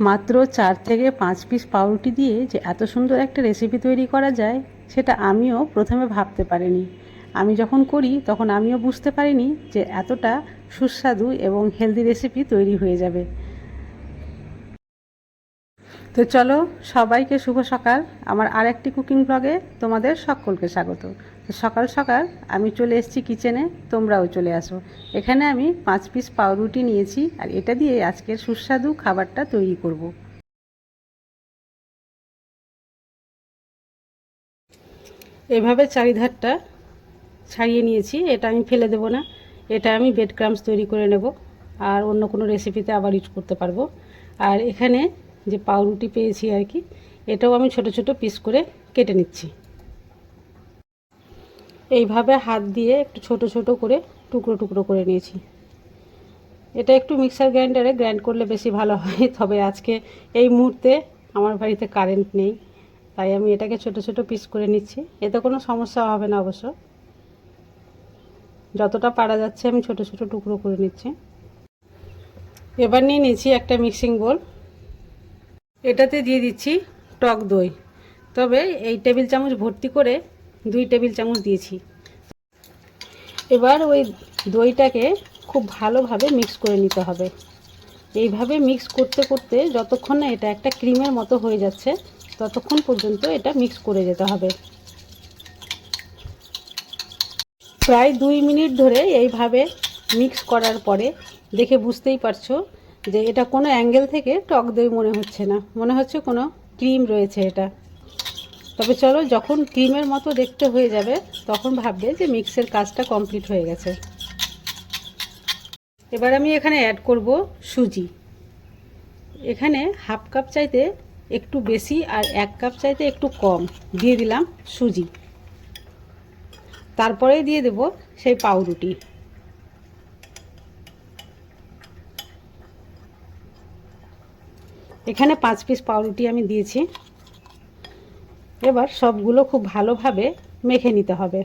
মাত্র চার থেকে পাঁচ পিস পাউরুটি দিয়ে যে এত সুন্দর একটা রেসিপি তৈরি করা যায়, সেটা আমিও প্রথমে ভাবতে পারিনি। আমি যখন করি, তখন আমিও বুঝতে পারিনি যে এতটা সুস্বাদু এবং হেলদি রেসিপি তৈরি হয়ে যাবে। তো চলো, সবাইকে শুভ সকাল। আমার আরেকটি কুকিং ব্লগে তোমাদের সকলকে স্বাগত। তো সকাল সকাল আমি চলে এসেছি কিচেনে, তোমরাও চলে আসো। এখানে আমি পাঁচ পিস পাউরুটি নিয়েছি আর এটা দিয়ে আজকের সুস্বাদু খাবারটা তৈরি করব। এভাবে চারিধারটা ছাড়িয়ে নিয়েছি, এটা আমি ফেলে দেবো না। এটা আমি বেড ক্রামস তৈরি করে নেব আর অন্য কোনো রেসিপিতে আবার ইউজ করতে পারব। আর এখানে যে পাউরুটি পেয়েছি আর কি, এটাও আমি ছোট ছোট পিস করে কেটে নিচ্ছি। এইভাবে হাত দিয়ে একটু ছোট ছোট করে টুকরো টুকরো করে নিয়েছি। এটা একটু মিক্সার গ্রাইন্ডারে গ্রাইন্ড করলে বেশি ভালো হয়, তবে আজকে এই মুহূর্তে আমার বাড়িতে কারেন্ট নেই, তাই আমি এটাকে ছোট ছোট পিস করে নিচ্ছি। এতে কোনো সমস্যা হবে না অবশ্য। যতটা পারা যাচ্ছে আমি ছোট ছোট টুকরো করে নিচ্ছি। এবার নিয়ে নিয়েছি একটা মিক্সিং বোল এটাতে দিয়ে দিচ্ছি টক দই। তবে এই টেবিল চামচ ভর্তি করে দুই টেবিল চামচ দিয়েছি। এবার ওই দইটাকে খুব ভালোভাবে মিক্স করে নিতে হবে। এইভাবে মিক্স করতে করতে যতক্ষণ না এটা একটা ক্রিমের মতো হয়ে যাচ্ছে, ততক্ষণ পর্যন্ত এটা মিক্স করে যেতে হবে। প্রায় দুই মিনিট ধরে এইভাবে মিক্স করার পরে দেখে বুঝতেই পারছ যে এটা কোনো অ্যাঙ্গেল থেকে টক দই মনে হচ্ছে না। মনে হচ্ছে কোনো ক্রিম রয়েছে এটা। তবে চলো, যখন ক্রিমের মতো দেখতে হয়ে যাবে, তখন ভাববে যে মিক্সের কাজটা কমপ্লিট হয়ে গেছে। এবার আমি এখানে অ্যাড করব সুজি। এখানে হাফ কাপ চাইতে একটু বেশি আর এক কাপ চাইতে একটু কম দিয়ে দিলাম সুজি। তারপরে দিয়ে দেব সেই পাউরুটি। এখানে পাঁচ পিস পাউরুটি আমি দিয়েছি। এবার সবগুলো খুব ভালোভাবে মেখে নিতে হবে।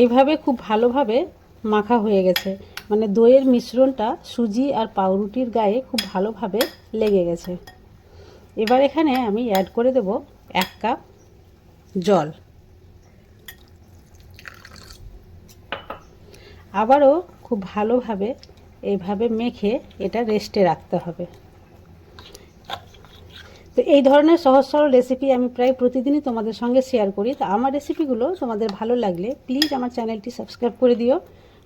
এইভাবে খুব ভালোভাবে মাখা হয়ে গেছে। মানে দইয়ের মিশ্রণটা সুজি আর পাউরুটির গায়ে খুব ভালোভাবে লেগে গেছে। এবার এখানে আমি অ্যাড করে দেব এক কাপ জল। আবারও খুব ভালোভাবে এইভাবে মেখে এটা রেস্টে রাখতে হবে। তো এই ধরনের সহজ সরল রেসিপি আমি প্রায় প্রতিদিনই তোমাদের সঙ্গে শেয়ার করি। তো আমার রেসিপিগুলো তোমাদের ভালো লাগলে প্লিজ আমার চ্যানেলটি সাবস্ক্রাইব করে দিও।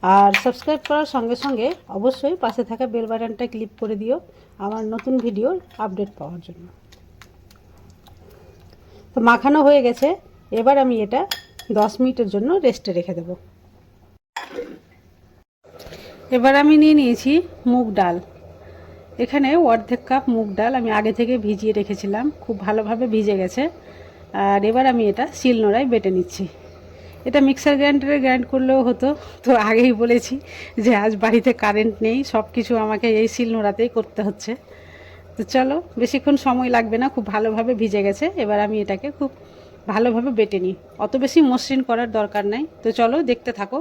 আর সাবস্ক্রাইব করার সঙ্গে সঙ্গে অবশ্যই পাশে থাকা বেল বাটনটা ক্লিক করে দিও আমার নতুন ভিডিওর আপডেট পাওয়ার জন্য। তো মাখানো হয়ে গেছে। এবার আমি এটা দশ মিনিটের জন্য রেস্টে রেখে দেব। এবার আমি নিয়ে নিয়েছি মুগ ডাল। এখানে অর্ধেক কাপ মুগ ডাল আমি আগে থেকে ভিজিয়ে রেখেছিলাম, খুব ভালোভাবে ভিজে গেছে। আর এবার আমি এটা শিলনোড়ায় বেটে নিচ্ছি। এটা মিক্সার গ্রাইন্ডারে গ্রাইন্ড করলেও হতো, তো আগেই বলেছি যে আজ বাড়িতে কারেন্ট নেই সব কিছু আমাকে এই শিলনোড়াতেই করতে হচ্ছে। তো চলো, বেশিক্ষণ সময় লাগবে না, খুব ভালোভাবে ভিজে গেছে। এবার আমি এটাকে খুব ভালোভাবে বেটে নিই। অত বেশি মসৃণ করার দরকার নাই। তো চলো, দেখতে থাকো।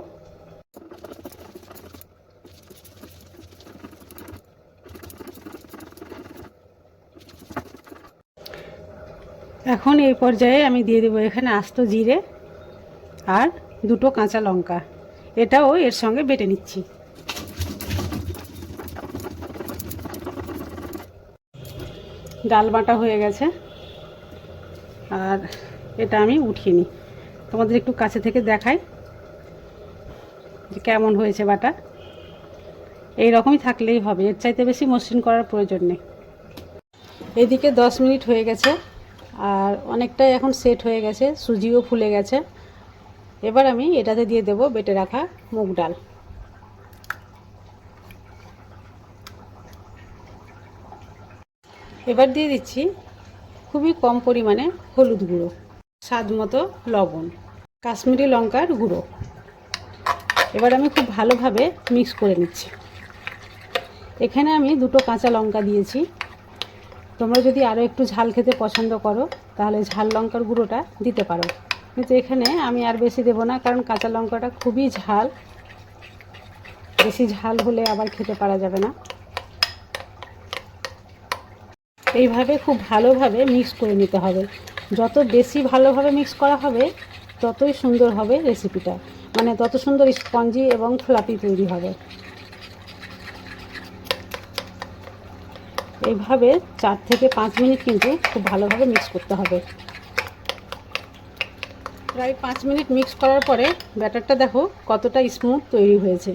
এখন এই পর্যায়ে আমি দিয়ে দেবো এখানে আস্ত জিরে আর দুটো কাঁচা লঙ্কা। এটাও এর সঙ্গে বেটে নিচ্ছি। ডাল বাটা হয়ে গেছে। আর এটা আমি উঠিয়ে নিই। তোমাদের একটু কাছে থেকে দেখাই যে কেমন হয়েছে বাটা। এই রকমই থাকলেই হবে। এর চাইতে বেশি মসৃণ করার প্রয়োজন নেই। এদিকে দশ মিনিট হয়ে গেছে। আর অনেকটাই এখন সেট হয়ে গেছে, সুজিও ফুলে গেছে। এবার আমি এটাতে দিয়ে দেব বেটে রাখা মুগ ডাল। এবার দিয়ে দিচ্ছি খুবই কম পরিমাণে হলুদ গুঁড়ো, স্বাদ মতো লবণ, কাশ্মীরি লঙ্কার গুঁড়ো। এবার আমি খুব ভালোভাবে মিক্স করে নিচ্ছি। এখানে আমি দুটো কাঁচা লঙ্কা দিয়েছি। তোমরা যদি আরও একটু ঝাল খেতে পছন্দ করো, তাহলে ঝাল লঙ্কার গুঁড়োটা দিতে পারো। কিন্তু এখানে আমি আর বেশি দেবো না, কারণ কাঁচা লঙ্কাটা খুবই ঝাল। বেশি ঝাল হলে আবার খেতে পারা যাবে না। এইভাবে খুব ভালোভাবে মিক্স করে নিতে হবে। যত বেশি ভালোভাবে মিক্স করা হবে, ততই সুন্দর হবে রেসিপিটা মানে তত সুন্দর স্পঞ্জি এবং ফ্লাপি তৈরি হবে। এইভাবে চার থেকে পাঁচ মিনিট কিন্তু খুব ভালোভাবে মিক্স করতে হবে। প্রায় পাঁচ মিনিট মিক্স করার পরে ব্যাটারটা দেখো কতটা স্মুথ তৈরি হয়েছে।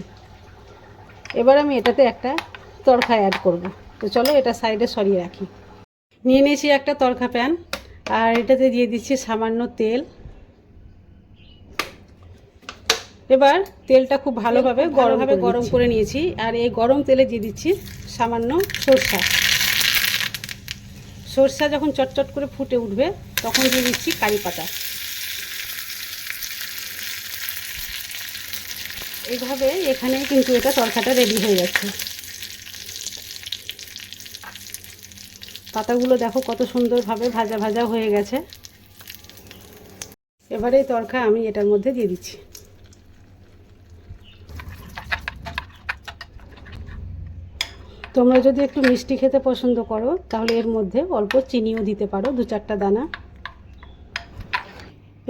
এবার আমি এটাতে একটা তড়কা অ্যাড করব। তো চলো এটা সাইডে সরিয়ে রাখি। নিয়ে নিয়েছি একটা তড়কা প্যান আর এটাতে দিয়ে দিচ্ছি সামান্য তেল। এবার তেলটা খুব ভালোভাবে গরমভাবে গরম করে নিয়েছি। আর এই গরম তেলে দিয়ে দিচ্ছি সামান্য সরষা। সরষা যখন চটচট করে ফুটে উঠবে, তখন দিয়ে দিচ্ছি কারি পাতা। এইভাবে এখানে কিন্তু এটা তরকাটা রেডি হয়ে যাচ্ছে পাতাগুলো দেখো কত সুন্দরভাবে ভাজা ভাজা হয়ে গেছে। এবারে তরকা আমি এটার মধ্যে দিয়ে দিচ্ছি। তোমরা যদি একটু মিষ্টি খেতে পছন্দ করো তাহলে এর মধ্যে অল্প চিনিও দিতে পারো দু চারটা দানা।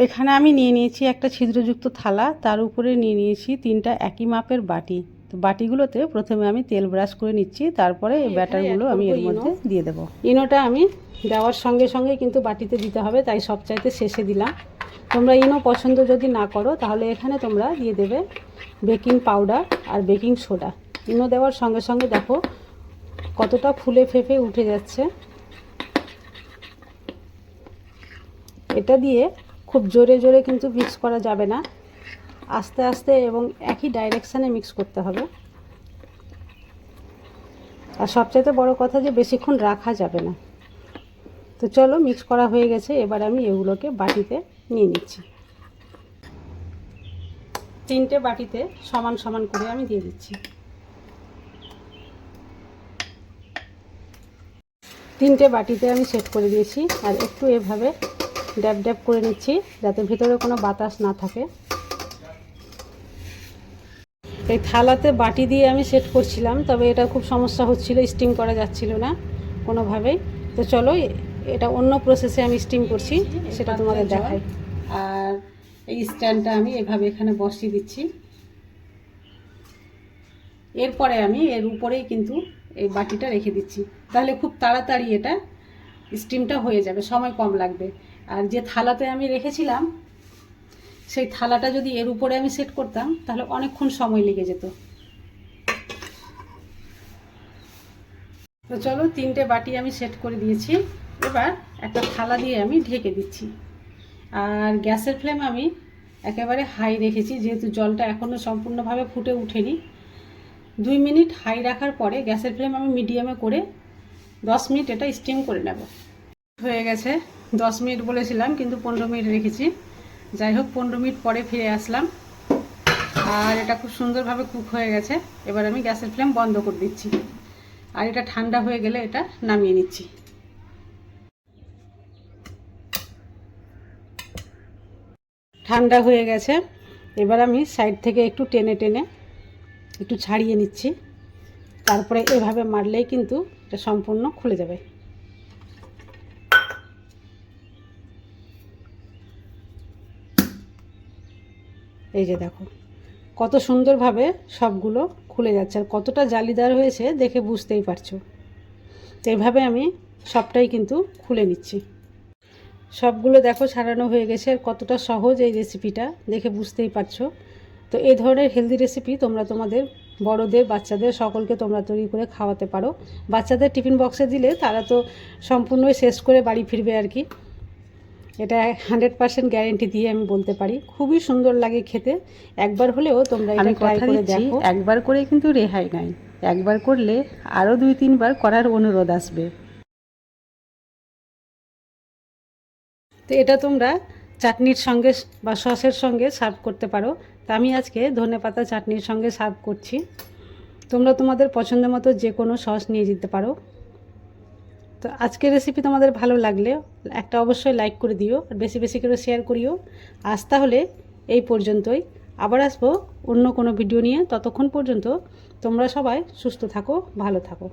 এখানে আমি নিয়ে নিয়েছি একটা ছিদ্রযুক্ত থালা তার উপরে নিয়ে নিয়েছি তিনটা একই মাপের বাটি। তো বাটিগুলোতে প্রথমে আমি তেল ব্রাশ করে নিচ্ছি তারপরে এই ব্যাটারগুলো আমি এর মধ্যে দিয়ে দেবো। ইনোটা আমি দেওয়ার সঙ্গে সঙ্গে কিন্তু বাটিতে দিতে হবে তাই সবচাইতে শেষে দিলাম। তোমরা ইনো পছন্দ যদি না করো তাহলে এখানে তোমরা দিয়ে দেবে বেকিং পাউডার আর বেকিং সোডা। ইনো দেওয়ার সঙ্গে সঙ্গে দেখো কতটা ফুলে ফেপে উঠে যাচ্ছে। এটা দিয়ে খুব জোরে জোরে কিন্তু মিক্স করা যাবে না। আস্তে আস্তে এবং একই ডাইরেকশানে মিক্স করতে হবে। আর সবচাইতে বড় কথা যে বেশিক্ষণ রাখা যাবে না। তো চলো মিক্স করা হয়ে গেছে, এবার আমি এগুলোকে বাটিতে নিয়ে নিচ্ছি। তিনটে বাটিতে সমান সমান করে আমি দিয়ে দিচ্ছি। তিনটে বাটিতে আমি সেট করে দিয়েছি আর একটু এভাবে ড্যাব ড্যাব করে নিচ্ছি যাতে ভিতরে কোনো বাতাস না থাকে। এই থালাতে বাটি দিয়ে আমি সেট করছিলাম, তবে এটা খুব সমস্যা হচ্ছিল, স্টিম করা যাচ্ছিল না কোনোভাবেই। তো চলো, এটা অন্য প্রসেসে আমি স্টিম করছি, সেটা তোমাদের দেখাই। আর এই স্ট্যান্ডটা আমি এভাবে এখানে বসিয়ে দিচ্ছি। এরপরে আমি এর উপরেই কিন্তু এই বাটিটা রেখে দিচ্ছি। তাহলে খুব তাড়াতাড়ি এটা স্টিমটা হয়ে যাবে, সময় কম লাগবে। আর যে থালাতে আমি রেখেছিলাম, সেই থালাটা যদি এর উপরে আমি সেট করতাম, তাহলে অনেকক্ষণ সময় লেগে যেত। তো চলো তিনটে বাটি আমি সেট করে দিয়েছি। এবার একটা থালা দিয়ে আমি ঢেকে দিচ্ছি। আর গ্যাসের ফ্লেম আমি একেবারে হাই রেখেছি, যেহেতু জলটা এখনও সম্পূর্ণভাবে ফুটে উঠেনি। দুই মিনিট হাই রাখার পরে গ্যাসের ফ্লেম আমি মিডিয়ামে করে দশ মিনিট এটা স্টিম করে নেব। হয়ে গেছে, দশ মিনিট বলেছিলাম, কিন্তু পনেরো মিনিট রেখেছি। যাই হোক, পনেরো মিনিট পরে ফিরে আসলাম। আর এটা খুব সুন্দরভাবে কুক হয়ে গেছে। এবার আমি গ্যাসের ফ্লেম বন্ধ করে দিচ্ছি। আর এটা ঠান্ডা হয়ে গেলে এটা নামিয়ে নিচ্ছি। ঠান্ডা হয়ে গেছে। এবার আমি সাইড থেকে একটু টেনে টেনে একটু ছাড়িয়ে নিচ্ছি। তারপরে এভাবে মারলেই কিন্তু এটা সম্পূর্ণ খুলে যাবে। এই যে দেখো, কত সুন্দরভাবে সবগুলো খুলে যাচ্ছে আর কতটা জালিদার হয়েছে দেখে বুঝতেই পারছ। তো এইভাবে আমি সবটাই কিন্তু খুলে নিচ্ছি। সবগুলো দেখো ছাড়ানো হয়ে গেছে আর কতটা সহজ এই রেসিপিটা দেখে বুঝতেই পারছ। তো এই ধরনের হেলদি রেসিপি তোমরা তোমাদের বড়দের বাচ্চাদের সকলকে তোমরা তৈরি করে খাওয়াতে পারো। বাচ্চাদের টিফিন বক্সে দিলে তারা তো সম্পূর্ণই শেষ করে বাড়ি ফিরবে আর কি। এটা হান্ড্রেড পার্সেন্ট গ্যারেন্টি দিয়ে আমি বলতে পারি। খুবই সুন্দর লাগে খেতে। একবার হলেও তোমরা এটা ট্রাই করে দেখো। একবার করে কিন্তু রেহাই নাই। একবার করলে আরও দুই তিনবার করার অনুরোধ আসবে। তো এটা তোমরা চাটনির সঙ্গে বা সসের সঙ্গে সার্ভ করতে পারো। তা আমি আজকে ধনেপাতা চাটনির সঙ্গে সার্ভ করছি। তোমরা তোমাদের পছন্দ মতো যে কোনো সস নিয়ে যেতে পারো। তো আজকের রেসিপি তোমাদের ভালো লাগলে একটা অবশ্যই লাইক করে দিও আর বেশি বেশি করে শেয়ার করিও। আজ তাহলে এই পর্যন্তই। আবার আসব অন্য কোনো ভিডিও নিয়ে। ততক্ষণ পর্যন্ত তোমরা সবাই সুস্থ থাকো, ভালো থাকো।